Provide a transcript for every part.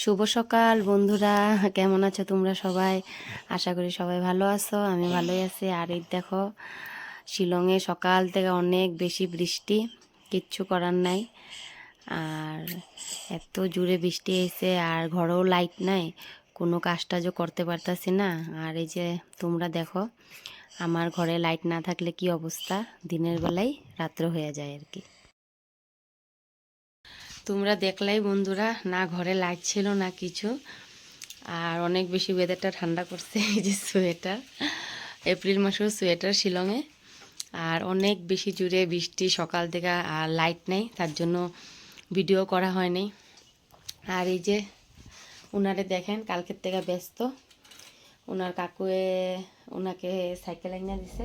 শুভ সকাল, বন্ধুরা। কেমন আছো তোমরা সবাই? আশা করি সবাই ভালো আছো, আমি ভালোই আছি। আর এই দেখো, শিলংয়ে সকাল থেকে অনেক বেশি বৃষ্টি, কিচ্ছু করার নাই। আর এত জুড়ে বৃষ্টি এসে আর ঘরেও লাইট নাই, কোনো কাজ টাজও করতে পারতাছি না। আর এই যে তোমরা দেখো, আমার ঘরে লাইট না থাকলে কি অবস্থা? দিনের বেলায় রাত্র হয়ে যায় আর কি। তোমরা দেখলাই বন্ধুরা না ঘরে লাইট ছিল না কিছু। আর অনেক বেশি ওয়েদারটা ঠান্ডা করছে এই যে সোয়েটার এপ্রিল মাসেও সোয়েটার শিলংয়ে। আর অনেক বেশি জুড়ে বৃষ্টি সকাল থেকে আর লাইট নেই তার জন্য ভিডিও করা হয়নি। আর এই যে ওনারে দেখেন কালকের থেকে ব্যস্ত। ওনার কাকুয়ে ওনাকে সাইকেল এনে দিছে।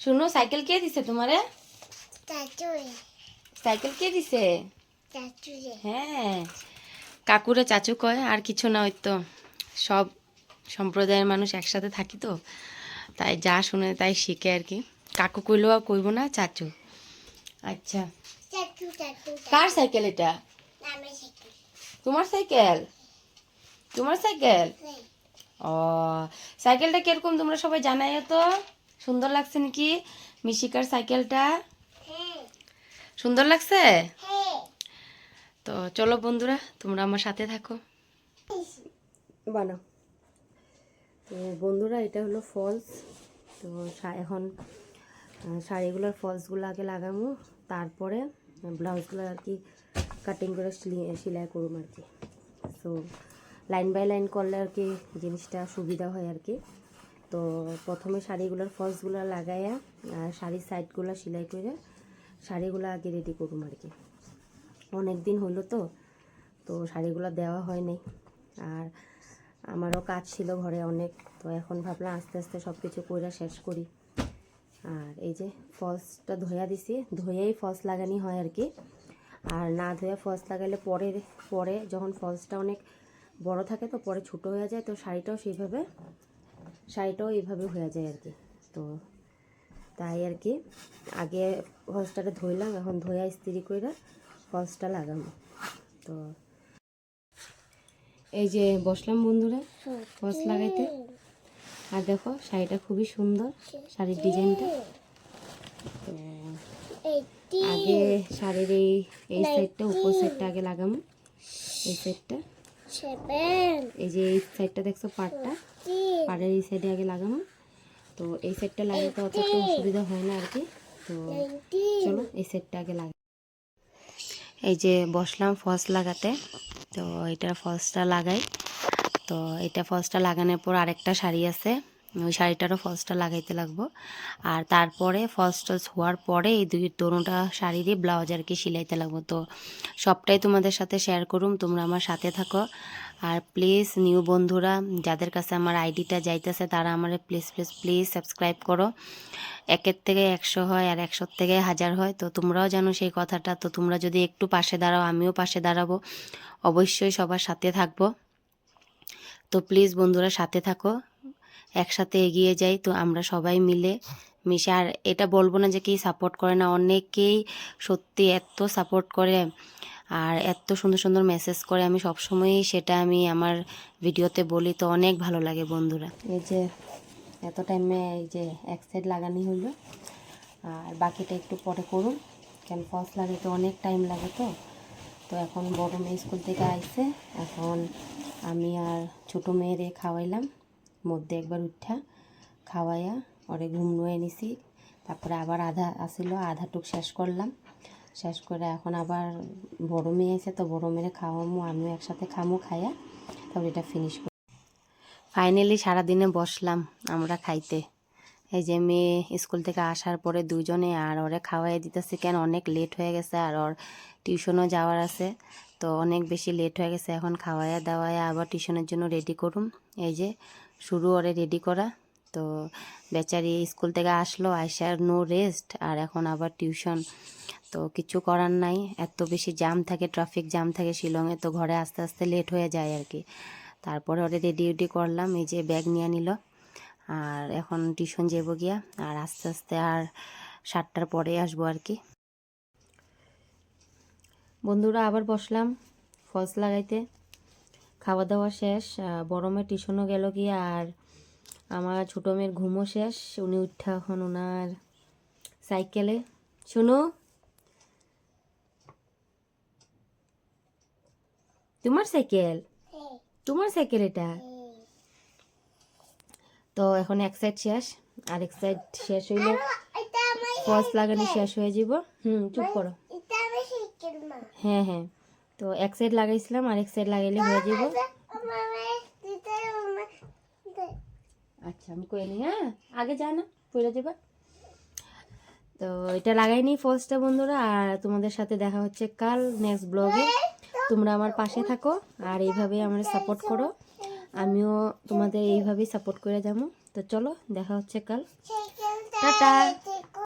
শুনো সাইকেল কে দিছে তোমারে? সাইকেল কে দিছে? হ্যাঁ কাকুরে চাচু কয় আর কিছু না ওই তো সব সম্প্রদায়ের মানুষ একসাথে থাকি তো তাই যা শুনে তাই শিখে আর কি। কাকু কইলেও আর কইব না চাচু। আচ্ছা। কার সাইকেল এটা? তোমার সাইকেল? তোমার সাইকেল? ও সাইকেলটা কীরকম তোমরা সবাই জানাইও তো? সুন্দর লাগছে নাকি? মিশিকার সাইকেলটা? হ্যাঁ। সুন্দর লাগছে? হ্যাঁ। তো চলো বন্ধুরা, তোমরা আমার সাথে থাকো। বানাও। তো বন্ধুরা, এটা হলো ফলস তো এখন শাড়িগুলোর ফলসগুলো আগে লাগামো তারপরে ব্লাউজগুলো আর কি কাটিং করে সিলি- সেলাই করুম আর কি। তো লাইন বাই লাইন করলে আর কি জিনিসটা সুবিধা হয় আর কি। তো প্রথমে শাড়িগুলোর ফলসগুলো লাগাইয়া শাড়ির সাইডগুলো সেলাই করে শাড়িগুলো আগে রেডি করুম আর কি। অনেক দিন হলো তো তো শাড়িগুলো দেওয়া হয়নি। আর আমারও কাজ ছিল ঘরে অনেক, তো এখন ভাবলাম আস্তে আস্তে সব কিছু কইরা শেষ করি। আর এই যে ফলসটা ধোয়া দিছি ধুয়েই ফলস লাগানি হয় আর কি। আর না ধুয়ে ফলস লাগালে পরে পরে যখন ফলসটা অনেক বড় থাকে তো পরে ছোট হয়ে যায়, তো শাড়িটাও সেইভাবে, শাড়িটাও এইভাবে হয়ে যায় আর কি। তো তাই আর কি, আগে ফলসটাকে ধুইলাম, এখন ধোয়া ইস্ত্রি করে ফলসটা লাগাবো তো এই যে বসলাম বন্ধুরা ফলস লাগাইতে। আর দেখো, শাড়িটা খুবই সুন্দর, শাড়ির ডিজাইনটা। তো আগে শাড়ির এই এই সাইডটা উপর সাইডটা আগে লাগাবো এই সাইডটা এই যে এই সাইডটা দেখছ পাটটা পাড়ের এই সাইডে আগে লাগাবো তো এই সাইডটা লাগাতে অত একটা অসুবিধা হয় না আর কি। তো চলো, এই সেটটা আগে লাগা এই যে বসলাম ফস লাগাতে। তো এটা ফসটা লাগাই। তো এটা ফসটা লাগানোর পর আরেকটা শাড়ি আছে। ওই শাড়িটারও ফলসটা লাগাইতে লাগবো। আর তারপরে ফলস টলস হওয়ার পরে এই দুই দোনোটা দিয়ে ব্লাউজ আর কি সিলাইতে লাগবো। তো সবটাই তোমাদের সাথে শেয়ার করুম। তোমরা আমার সাথে থাকো। আর প্লিজ নিউ বন্ধুরা, যাদের কাছে আমার আইডিটা যাইতেছে, তারা আমার প্লিজ প্লিজ প্লিজ সাবস্ক্রাইব করো। একের থেকে একশো হয় আর একশোর থেকে হাজার হয়। তো তোমরাও জানো সেই কথাটা। তো তোমরা যদি একটু পাশে দাঁড়াও, আমিও পাশে দাঁড়াবো। অবশ্যই সবার সাথে থাকব। তো প্লিজ বন্ধুরা সাথে থাকো, একসাথে এগিয়ে যাই। তো আমরা সবাই মিলে মিশে। আর এটা বলব না যে কি সাপোর্ট করে না, অনেকেই সত্যি এত সাপোর্ট করে। আর এত সুন্দর সুন্দর মেসেজ করে আমি সবসময়ই সেটা আমি আমার ভিডিওতে বলি, তো অনেক ভালো লাগে বন্ধুরা। এই যে এত টাইমে এই যে এক সাইড লাগানি হইল, আর বাকিটা একটু পরে করুন। কেন ফলস লাগাইতে অনেক টাইম লাগে তো। তো এখন বড় মেয়ে স্কুল থেকে আইছে, এখন আমি আর ছোটো মেয়েরে খাওয়াইলাম। মধ্যে একবার উঠা, খাওয়াইয়া ওরে ঘুম নিছি। তারপরে আবার আধা, আসিল আধাটুক শেষ করলাম। শেষ করে এখন আবার বড় মেয়ে আছে তো বড় মেয়েরে খাওয়ামো, আমিও একসাথে খামো খাইয়া, তারপরে এটা ফিনিশ করি। ফাইনালি সারাদিনে বসলাম আমরা খাইতে। এই যে মেয়ে স্কুল থেকে আসার পরে দুজনে আর ওরে খাওয়াই দিতেছে, কেন অনেক লেট হয়ে গেছে আর ওর টিউশনও যাওয়ার আছে, তো অনেক বেশি লেট হয়ে গেছে, এখন খাওয়াইয়া দাওয়াইয়া আবার টিউশনের জন্য রেডি করুম। এই যে শুরু ওরে রেডি করা। তো বেচারি স্কুল থেকে আসলো আসার নো রেস্ট আর এখন আবার টিউশন। তো কিছু করার নাই, এত বেশি জাম থাকে, ট্রাফিক জাম থাকে শিলংয়ে, তো ঘরে আস্তে আস্তে লেট হয়ে যায় আর কি। তারপরে ওরে রেডি উডি করলাম, এই যে ব্যাগ নিয়ে নিল। আর এখন টিউশন যাব গিয়া, আর আস্তে আস্তে আর সাতটার পরে আসব আর কি। বন্ধুরা, আবার বসলাম ফলস লাগাইতে। খাওয়া দাওয়া শেষ মেয়ের টিউশনও গেল গিয়ে আর আমার ছোটো মেয়ের ঘুমও শেষ উনি উঠা এখন ওনার সাইকেলে। শুনো। তোমার সাইকেল? তোমার সাইকেল এটা? তো এখন এক সাইড শেষ আর এক সাইড শেষ হইলে ফলস লাগানো শেষ হয়ে যাব হুম চুপ করো। হ্যাঁ হ্যাঁ। তো এক সাইড লাগাইছিলাম আর এক সাইড লাগাইলে হয়ে যাব আচ্ছা আমি করে নিই হ্যাঁ? আগে যায় না, পড়ে যাবা। তো এটা লাগাই নি ফলসটা বন্ধুরা, আর তোমাদের সাথে দেখা হচ্ছে কাল নেক্সট ব্লগে তোমরা আমার পাশে থাকো, আর এইভাবে আমার সাপোর্ট করো। আমিও তোমাদের এইভাবেই সাপোর্ট করে যাব। তো চলো, দেখা হচ্ছে কাল। টাটা।